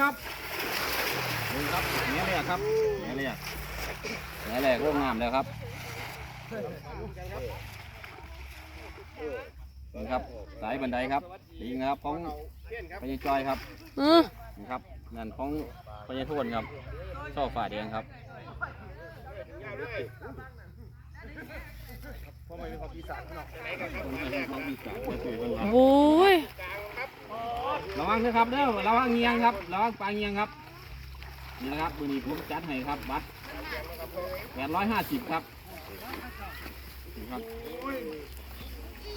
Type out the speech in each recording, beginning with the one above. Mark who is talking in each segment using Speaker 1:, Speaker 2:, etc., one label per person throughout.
Speaker 1: ครับนี่ครับแง่เลยอะครับแง่เลยอะแง่แรกโรงงามแล้วครับนี่ครับสายบันไดครับลิงครับของพญาจอยครับ
Speaker 2: อือ
Speaker 1: นี่ครับนั่นของพญาทวนครับช่อฝ่าแดงครับ
Speaker 2: โอ้ย
Speaker 1: ระวังนะครับเด้อระวังเงียงครับระวังปลาเงียงครับนี่นะครับมือนี้ผมจัดให้ครับบัตรแปดร้อยห้าสิบครับนี่ครับนี่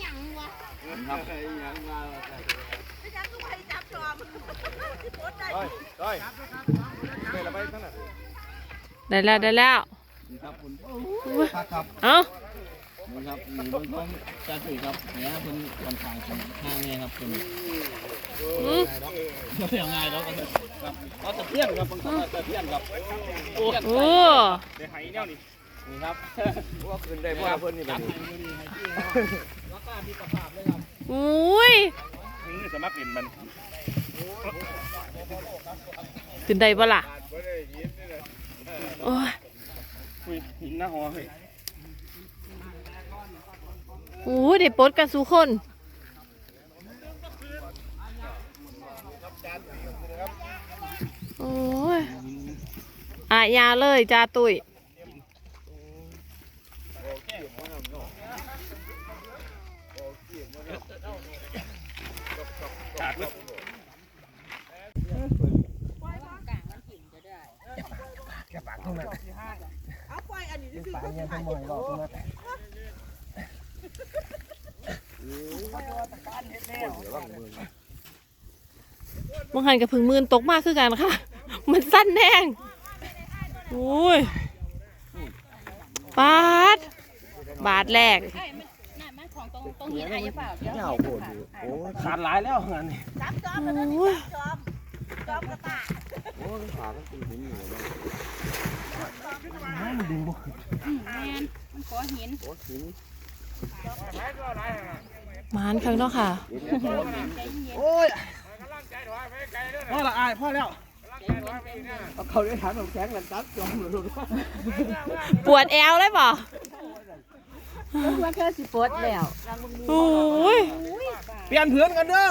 Speaker 1: ครับ
Speaker 2: ได้แล้วได้แล้ว
Speaker 1: นี่ครับคุณครับครับ
Speaker 2: เอ้า
Speaker 1: นี่ครับนี่มันต้องจัดให้ครับเนี่ยเป็นวันทางของห้างเนี่ยครับเป็น
Speaker 2: อือ
Speaker 1: เรียกง่ายแล้วกันครับเอาตะเพียนครับบางคนเอาตะเพียนครับโอ้
Speaker 2: โอ้
Speaker 1: ได้ไหแนวนี่นี่ครับ
Speaker 3: ว่าคืนได้พ่อเพิ่นนี่
Speaker 1: จั
Speaker 3: บั
Speaker 1: ด
Speaker 3: ด
Speaker 1: ให้
Speaker 3: นี้
Speaker 1: มือนี้ให้ที่ครับราคามีประภาพเลยครับ
Speaker 2: อุ้ย
Speaker 3: นี่สมัครเล่นมัน
Speaker 2: ขึ้นได้บ่ล่ะโอ้ย
Speaker 3: คุยหินหน้าหอเฮ้ย
Speaker 2: โอ้ยได้ปดกันสู่คนโอ้ยอายาเลยจ้าตุย
Speaker 3: ขาดเลย
Speaker 2: บา งหันกับพึ่งมืนตกมากคือกันค่ะ มันสั้นแน่งโอ้ยบาทบาทแรก
Speaker 3: เงาโคตรอยู่โอ้ขาดหลายแล้วงานนี้
Speaker 2: โอ้ย
Speaker 3: โอ้ขามันเป็นหินอยู่เลยมันดึงบ่
Speaker 4: แมนมันขอหิน
Speaker 3: โอ้หิน
Speaker 2: ห มานครั้งเนาะค่ะ
Speaker 3: โอ้ยพ่อละอายพ่อแล้วเอาเขาได้ถามผมแข็งหลังตัดจอมหลุด
Speaker 2: ปวดแอวเลยป่ะ
Speaker 4: ว่าเธอสิปดแล้ว
Speaker 2: โอ้ย
Speaker 3: เปลี่ยนเพื่อนกันเด้อ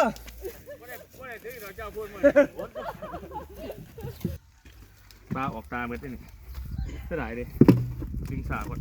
Speaker 3: ปลาออกตาเมื่อนี่เท่าไหร่ดิดึงสาก่อน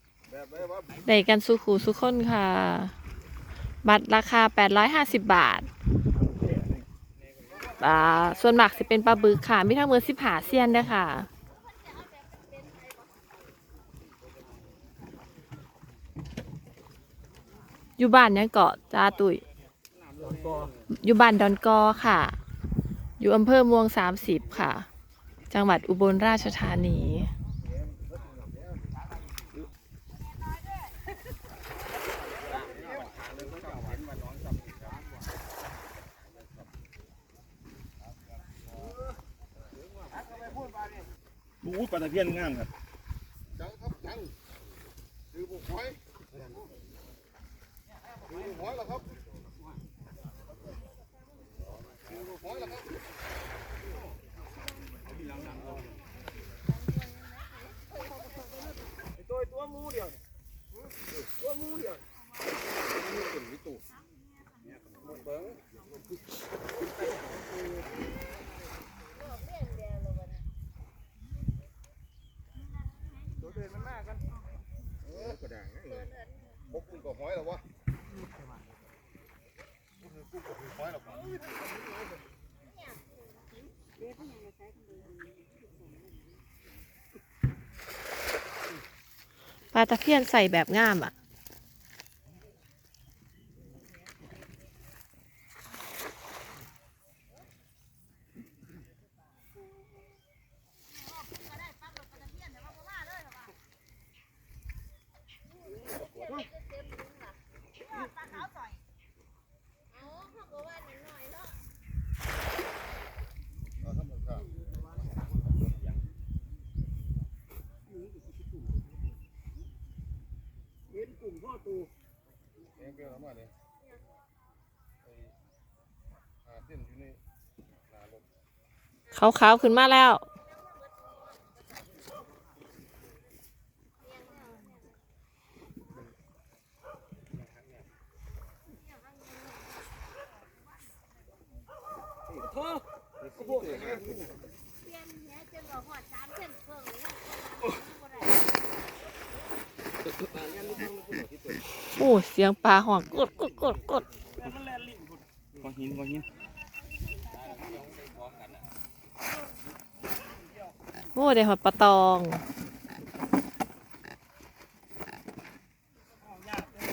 Speaker 3: กัน
Speaker 2: สุขูสุขคนค่ะ บัตรราคา 850 บาทอ่าส่วนมากสิเป็นปลาบึกค่ะ มีทั้งหมดสิบหาเซียนด้วยค่ะ อยู่บ้านยังเกาะจ้าตุยอยู่บ้านดอนกอค่ะ อยู่อำเภอม่วง30ค่ะ จังหวัดอุบลราชธานี
Speaker 3: บู๊ปลาตะเพียนงามครับ
Speaker 5: จังครับจังคือบุกหอยคือบุกหอยเหรอครับคือบุกหอยเหรอครับ
Speaker 3: ตัวตัวมูเดียวตัวมูเดียว
Speaker 5: ตัวเดินมันมากกันเออกระ ด่างนะเลยบกกุ้งกับหอยหรอวะกุ้งกับหอยหรอวะ
Speaker 2: ปลาตะเพียนใส่แบบง่ามอะ
Speaker 5: เองเกินมาเลยไอ้หาเส้นอยู่ในหน้ารถ
Speaker 2: ขาวๆขึ้นมาแล้ว โอ้เสียงปลาหอนกดกดกดกด
Speaker 1: ก้อนหินก้อนหิน
Speaker 2: โอ้ได้หอดปลาตอง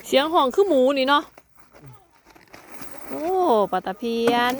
Speaker 2: เสียงห้องคือหมูนี่เนาะโอ้ปลาตะเพียน